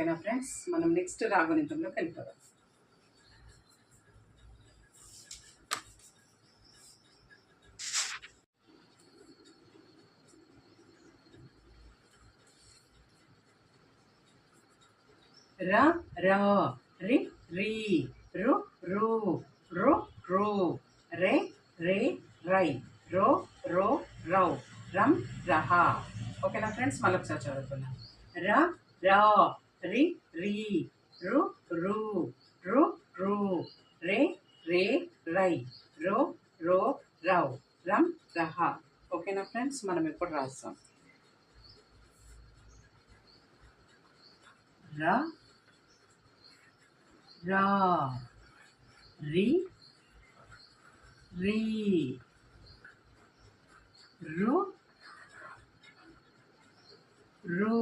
ఓకేనా ఫ్రెండ్స్? మనం నెక్స్ట్ రాగనితంలోకి వెళ్ళిపోదాం ర ర రి రి రు రు రు రు రే రే రై రో రో రౌ రం రహ. ఓకేనా ఫ్రెండ్స్? మళ్ళీ ఒకసారి చదువుతున్నాం ర ర రి రి రు రు రు రు రే రే రై రో రో రౌ రం రహ. ఓకేనా ఫ్రెండ్స్? మనం ఇప్పుడు రాస్తాం? ర రా రి రి రు రు.